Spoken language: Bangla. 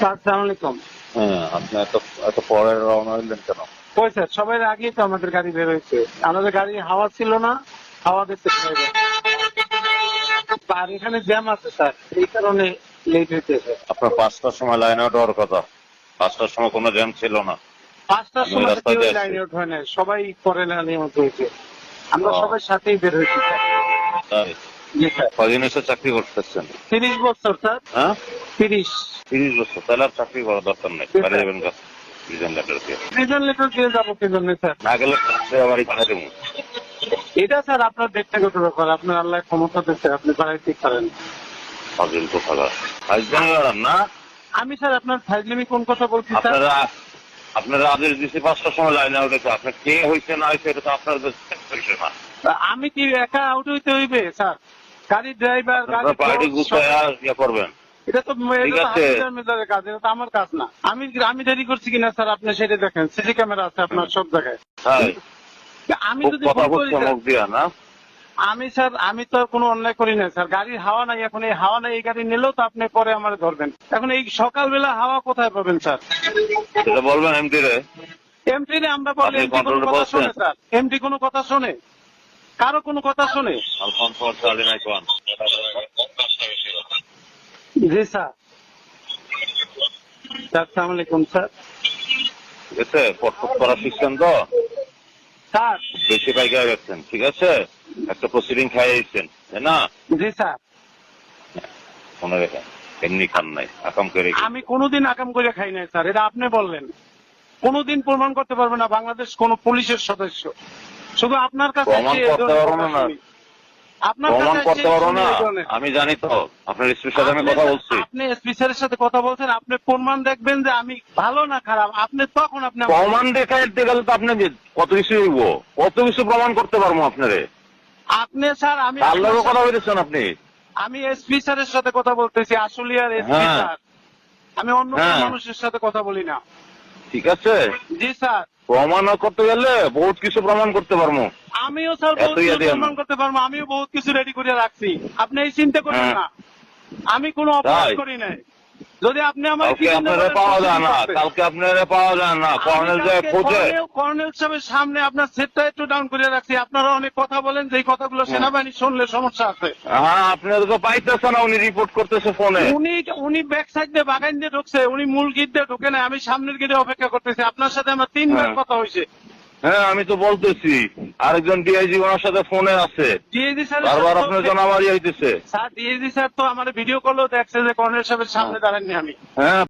স্যার আলাইকুম। হ্যাঁ আপনি এত এত পরে রওনা হইলেন কেন? কই স্যার সবাই আগেই তো আমাদের গাড়ি বের হয়েছে। আমাদের গাড়ি হাওয়া ছিল না হাওয়া গেছে। আর এখানে জ্যাম আছে স্যার এই কারণে লেট হইতেছে আপনার পাঁচটার সময় লাইন আউট হওয়ার কথা। পাঁচটার সময় কোনো জ্যাম ছিল না। পাঁচটার সময় কেউ লাইন আউট হয় না সবাই পরে লাইনে মতো হয়েছে। আমরা সবাই সাথেই বের হয়েছি। স্যার। কদিন এসে চাকরি করতেছেন? তিরিশ বছর স্যার। হ্যাঁ? তিরিশ। তিরিশ বছর তাহলে আর চাকরি করার দরকার নেই। বাইরে। যাবেন লেটার দিয়ে। লেটার দিয়ে যাব কি জন্য স্যার না গেলে আবার পাঠিয়ে দেবো এটা স্যার আপনার ব্যক্তিগত ব্যাপার আপনার আল্লাহ ক্ষমতা দিচ্ছে আপনি বাড়াইতে পারেন। ফাজিল তো ম্যাডাম না আমি স্যার আপনার ফাইজলিমি কোন কথা বলছি স্যার? আপনারা আপনারা আদেশ দিচ্ছি পাঁচটার সময় লাইন আউট হয়েছে। আপনার কে হয়েছে না হয়েছে এটা তো আপনার না। আমি কি একা আউট হইতে হইবে স্যার? গাড়ির ড্রাইভার গাড়ি পার্টি গুছায় ইয়ে করবেন। এটা তো কাজ এটা তো আমার কাজ না। আমি আমি দেরি করছি কিনা স্যার আপনি সেটা দেখেন। সিসি ক্যামেরা আছে আপনার সব জায়গায়। হ্যাঁ। আমি যদি আমি স্যার আমি তো কোনো অন্যায় করি না স্যার। গাড়ির হাওয়া নাই এখন এই হাওয়া নাই এই গাড়ি নিলেও তো আপনি পরে আমার ধরবেন। এখন এই সকালবেলা হাওয়া কোথায় পাবেন স্যার? সেটা বলবেন এমডি রে। এমপি রে আমরা বলি এমপি কোনো কথা? শোনে স্যার। এমপি কোনো কথা শোনে? কারও কোনো কথা শোনে আলফান ফর চালি নাই কোন জি স্যার স্যার সালাম আলাইকুম স্যার আছে পটপট করা শিখছেন তো? স্যার বেশি গেছেন ঠিক আছে? একটা প্রসিডিং তাই না? জি স্যার মনে রেখেন এমনি খান নাই আকাম করে আমি কোনোদিন আকাম করে খাই নাই স্যার এটা আপনি বললেন। কোনোদিন প্রমাণ করতে পারবে না বাংলাদেশ কোন পুলিশের সদস্য। শুধু আপনার কাছে প্রমাণ করতে পারব না। শুনি। আপনার প্রমাণ করতে পারো না। আমি জানি তো আপনার স্ত্রীর সাথে আমি কথা বলছি। আপনি স্পিচারের সাথে কথা বলছেন আপনি প্রমাণ দেখবেন যে আমি ভালো না খারাপ। আপনি তখন আপনি আমাকে- প্রমাণ দেখাইতে গেলে তো আপনি কত কিছু হইব কত কিছু প্রমাণ করতে পারব আপনারে? আপনি স্যার আমি কথা বলেছেন আপনি। আমি এসপি স্যারের সাথে কথা বলতেছি আসলিয়ার এসপি হ্যাঁ। স্যার। আমি অন্য হ্যাঁ। মানুষের সাথে কথা বলি না। ঠিক আছে। জি স্যার। প্রমাণ করতে গেলে বহুত কিছু প্রমাণ করতে পারব। আমিও স্যার বহুত কিছু প্রমাণ করতে পারব আমিও বহুত কিছু রেডি করে রাখছি। আপনি এই চিন্তা করবেন হ্যাঁ। না। আমি কোনো অপরাধ করি নাই। যদি আপনি আমার আপনারা পাওয়া যায় না কালকে আপনারা পাওয়া যায় না কর্নেল যায় খোঁজে। কর্নেল সাহেবের সামনে আপনার সেটটা একটু ডাউন করে রাখছি। আপনারা অনেক কথা বলেন যে কথাগুলো সেনাবাহিনী শুনলে সমস্যা আছে। হ্যাঁ আপনারা তো পাইতেছে না উনি রিপোর্ট করতেছে ফোনে উনি উনি ব্যাক সাইড দিয়ে বাগান দিয়ে ঢুকছে উনি মূল গিট দিয়ে ঢুকে নাই আমি সামনের গিটে অপেক্ষা করতেছি। আপনার সাথে আমার তিনবার হ্যাঁ। কথা হয়েছে। হ্যাঁ আমি তো বলতেছি আরেকজন ডিআইজি ওনার সাথে ফোনে আছে। ডিআইজি স্যার বারবার আপনার জনামারি হইতেছে। স্যার ডিআইজি স্যার তো আমার ভিডিও কলও দেখছে যে কর্নেল সাহেবের সামনে দাঁড়াননি আমি। হ্যাঁ।